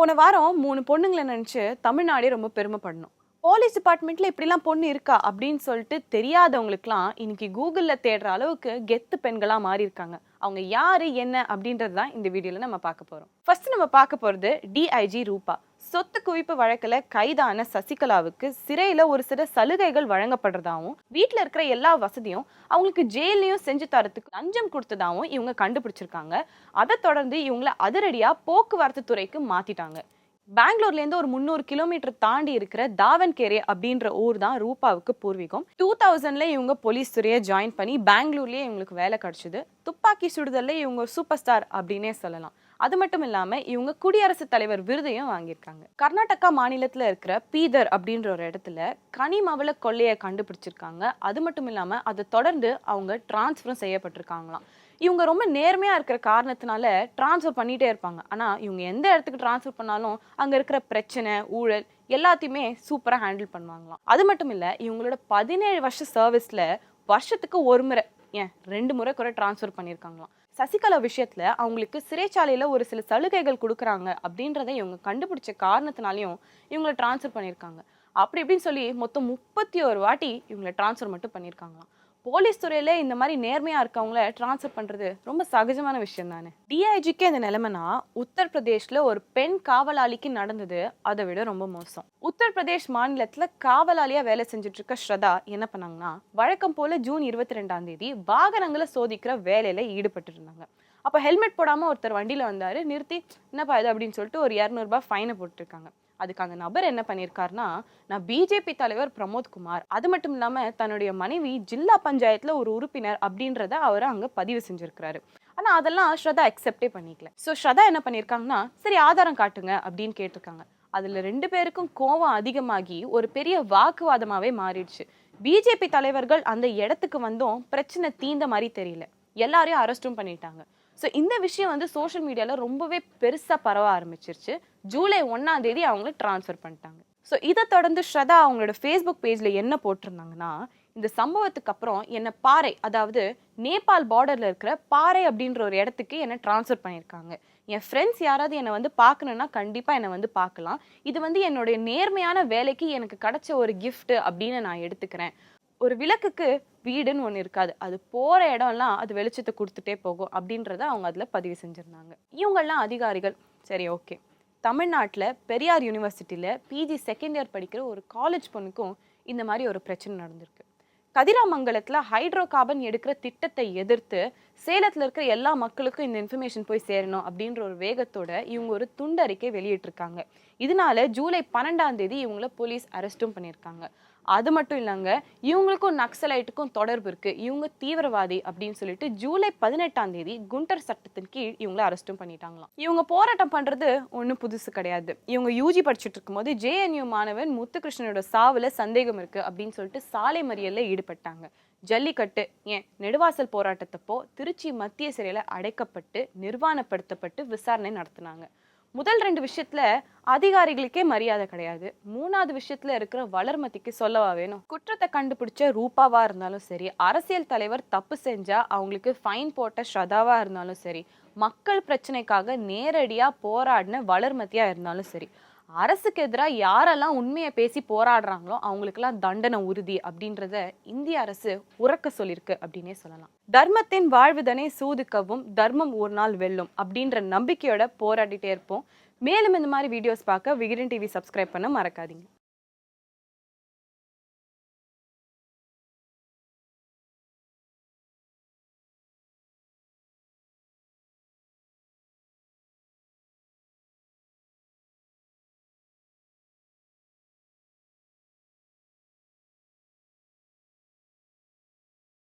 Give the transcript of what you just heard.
போன வாரம் மூணு பொண்ணுங்களை நினச்சி தமிழ்நாடே ரொம்ப பெருமைப்படணும். போலீஸ் டிபார்ட்மெண்ட்டில் இப்படிலாம் பொண்ணு இருக்கா அப்படின்னு சொல்லிட்டு தெரியாதவங்களுக்குலாம் இன்னைக்கு கூகுளில் தேடுற அளவுக்கு கெத்து பெண்களாக மாறி இருக்காங்க அவங்க யார் என்ன அப்படின்றது தான் இந்த வீடியோவில் நம்ம பார்க்க போகிறோம் ஃபர்ஸ்ட் நம்ம பார்க்க போகிறது டிஐஜி ரூபா. சொத்து குவிப்பு வழக்கில் கைதான சசிகலாவுக்கு சிறையில் ஒரு சில சலுகைகள் வழங்கப்படுறதாகவும் வீட்டில் இருக்கிற எல்லா வசதியும் அவங்களுக்கு ஜெயிலையும் செஞ்சு தரத்துக்கு லஞ்சம் கொடுத்ததாகவும் இவங்க கண்டுபிடிச்சிருக்காங்க. அதை தொடர்ந்து இவங்கள அதிரடியாக போக்குவரத்து துறைக்கு மாத்திட்டாங்க. பெங்களூர்லேருந்து ஒரு முந்நூறு கிலோமீட்டர் தாண்டி இருக்கிற தாவன்கேரே அப்படின்ற ஊர் தான் ரூபாவுக்கு பூர்வீகம். டூ தௌசண்ட்ல இவங்க போலீஸ் துறையை ஜாயின் பண்ணி பெங்களூர்லேயே இவங்களுக்கு வேலை கிடச்சிது. துப்பாக்கி சுடுதல்ல இவங்க சூப்பர் ஸ்டார் அப்படின்னே சொல்லலாம். அது மட்டும் இல்லாம இவங்க குடியரசுத் தலைவர் விருதையும் வாங்கியிருக்காங்க. கர்நாடகா மாநிலத்துல இருக்கிற பீதர் அப்படின்ற ஒரு இடத்துல கனிமவள கொள்ளையை கண்டுபிடிச்சிருக்காங்க. அது மட்டும் இல்லாம அதை தொடர்ந்து அவங்க டிரான்ஸ்ஃபரும் செய்யப்பட்டிருக்காங்களாம். இவங்க ரொம்ப நேர்மையா இருக்கிற காரணத்தினால டிரான்ஸ்ஃபர் பண்ணிட்டே இருப்பாங்க. ஆனா இவங்க எந்த இடத்துக்கு டிரான்ஸ்ஃபர் பண்ணாலும் அங்க இருக்கிற பிரச்சனை ஊழல் எல்லாத்தையுமே சூப்பரா ஹேண்டில் பண்ணுவாங்களாம். அது மட்டும் இல்ல இவங்களோட பதினேழு வருஷ சர்வீஸ்ல வருஷத்துக்கு ஒரு முறை ஏன் ரெண்டு முறை கூட டிரான்ஸ்ஃபர் பண்ணியிருக்காங்களாம். சசிகலா விஷயத்துல அவங்களுக்கு சிறைச்சாலையில ஒரு சில சலுகைகள் கொடுக்குறாங்க அப்படின்றத இவங்க கண்டுபிடிச்ச காரணத்தினாலையும் இவங்களை டிரான்ஸ்ஃபர் பண்ணியிருக்காங்க. அப்படி இப்படின்னு சொல்லி மொத்தம் முப்பத்தி ஒரு வாட்டி இவங்களை டிரான்ஸ்ஃபர் மட்டும் பண்ணியிருக்காங்களாம். போலீஸ் துறையில இந்த மாதிரி நேர்மையா இருக்கவங்கள டிரான்ஸ்ஃபர் பண்றது ரொம்ப சகஜமான விஷயம் தானே? டிஐஜிக்கே இந்த நிலைமைனா உத்தரப்பிரதேஷ்ல ஒரு பெண் காவலாளிக்கு நடந்தது. அதை விட ரொம்ப மோசம். உத்தரப்பிரதேஷ் மாநிலத்துல காவலாளியா வேலை செஞ்சுட்டு இருக்க ஸ்ரதா என்ன பண்ணாங்கன்னா வழக்கம் போல ஜூன் இருபத்தி ரெண்டாம் தேதி வாகனங்களை சோதிக்கிற வேலையில ஈடுபட்டு இருந்தாங்க அப்ப ஹெல்மெட் போடாம ஒருத்தர் வண்டியில வந்தாரு நிறுத்தி என்னப்பா இது? அப்படின்னு சொல்லிட்டு ஒரு இரநூறுபா ஃபைனை போட்டிருக்காங்க. அதுக்கு அந்த நபர் என்ன பண்ணியிருக்காருன்னா நான் பிஜேபி தலைவர் பிரமோத் குமார். அது மட்டும் இல்லாமல் தன்னுடைய மனைவி ஜில்லா பஞ்சாயத்தில் ஒரு உறுப்பினர் அப்படின்றத அவர் அங்கே பதிவு செஞ்சுருக்கிறாரு. ஆனால் அதெல்லாம் ஸ்ரதா அக்செப்டே பண்ணிக்கல. ஸோ ஸ்ரதா என்ன பண்ணியிருக்காங்கன்னா சரி ஆதாரம் காட்டுங்க அப்படின்னு கேட்டிருக்காங்க. அதில் ரெண்டு பேருக்கும் கோவம் அதிகமாகி ஒரு பெரிய வாக்குவாதமாகவே மாறிடுச்சு. பிஜேபி தலைவர்கள் அந்த இடத்துக்கு வந்தும் பிரச்சனை தீந்த மாதிரி தெரியல. எல்லாரையும் அரெஸ்ட்டும் பண்ணிட்டாங்க. ஸோ இந்த விஷயம் வந்து சோஷியல் மீடியாவில் ரொம்பவே பெருசாக பரவ ஆரம்பிச்சிருச்சு. ஜூலை ஒன்றாம் தேதி அவங்கள ட்ரான்ஸ்ஃபர் பண்ணிட்டாங்க. ஸோ இதை தொடர்ந்து ஸ்ரதா அவங்களோட ஃபேஸ்புக் பேஜில் என்ன போட்டிருந்தாங்கன்னா இந்த சம்பவத்துக்கு அப்புறம் என்னை பாறை அதாவது நேபாள் பார்டரில் இருக்கிற பாறை அப்படின்ற ஒரு இடத்துக்கு என்னை ட்ரான்ஸ்ஃபர் பண்ணியிருக்காங்க. என் ஃப்ரெண்ட்ஸ் யாராவது என்னை வந்து பார்க்கணுன்னா கண்டிப்பாக என்னை வந்து பார்க்கலாம். இது வந்து என்னுடைய நேர்மையான வேலைக்கு எனக்கு கிடைச்ச ஒரு கிஃப்ட்டு அப்படின்னு நான் எடுத்துக்கிறேன். ஒரு விளக்குக்கு வீடுன்னு ஒன்று இருக்காது. அது போகிற இடம்லாம் அது வெளிச்சத்தை கொடுத்துட்டே போகும். அப்படின்றத அவங்க அதில் பதிவு செஞ்சுருந்தாங்க. இவங்கெல்லாம் அதிகாரிகள். சரி ஓகே. தமிழ்நாட்டில் பெரியார் யூனிவர்சிட்டியில் பிஜி செகண்ட் இயர் படிக்கிற ஒரு காலேஜ் பொண்ணுக்கும் இந்த மாதிரி ஒரு பிரச்சனை நடந்திருக்கு. கதிராமங்கலத்தில் ஹைட்ரோ கார்பன் எடுக்கிற திட்டத்தை எதிர்த்து சேலத்தில் இருக்கிற எல்லா மக்களுக்கும் இந்த இன்ஃபர்மேஷன் போய் சேரணும் அப்படின்ற ஒரு வேகத்தோட இவங்க ஒரு துண்டறிக்கை வெளியிட்டிருக்காங்க. இதனால ஜூலை பன்னெண்டாம் தேதி இவங்கள போலீஸ் அரெஸ்ட்டும் பண்ணியிருக்காங்க. அது மட்டும் இல்லைங்க இவங்களுக்கும் நக்சலைட்டுக்கும் தொடர்பு இருக்கு. இவங்க தீவிரவாதி அப்படின்னு சொல்லிட்டு ஜூலை பதினெட்டாம் தேதி குண்டர் சட்டத்தின் கீழ் இவங்களை அரெஸ்ட்டும் பண்ணிட்டாங்களாம். இவங்க போராட்டம் பண்றது ஒன்றும் புதுசு கிடையாது. இவங்க யூஜி படிச்சுட்டு இருக்கும்போது ஜேஎன்யூ மாணவன் முத்துகிருஷ்ணனோட சாவுல சந்தேகம் இருக்கு அப்படின்னு சொல்லிட்டு சாலை மறியலில் ஈடுபட்டாங்க. ஜல்லிக்கட்டு ஏன்? நெடுவாசல் போராட்டத்தப்போ திருச்சி மத்திய சிறையில் அடைக்கப்பட்டு நிர்வாணப்படுத்தப்பட்டு விசாரணை நடத்தினாங்க. முதல் ரெண்டு விஷயத்துல அதிகாரிகளுக்கே மரியாதை கிடையாது. மூணாவது விஷயத்துல இருக்கிற வளர்மதிக்கு சொல்லவா வேணும்? குற்றத்தை கண்டுபிடிச்ச ரூபாவா இருந்தாலும் சரி அரசியல் தலைவர் தப்பு செஞ்சா அவங்களுக்கு ஃபைன் போட்ட ஸ்ரதாவா இருந்தாலும் சரி மக்கள் பிரச்சனைக்காக நேரடியா போராடின வளர்மதியா இருந்தாலும் சரி அரசுக்கு எதிராக யாரெல்லாம் உண்மையை பேசி போராடுறாங்களோ அவங்களுக்கெல்லாம் தண்டனை உறுதி அப்படின்றத இந்திய அரசு உறக்க சொல்லியிருக்கு அப்படின்னே சொல்லலாம். தர்மத்தின் வாழ்வுதனை சூதுக்கவும் தர்மம் ஒரு நாள் வெல்லும் அப்படின்ற நம்பிக்கையோட போராடிட்டே இருப்போம். மேலும் இந்த மாதிரி வீடியோஸ் பார்க்க விகிடன் டிவி சப்ஸ்கிரைப் பண்ண மறக்காதீங்க.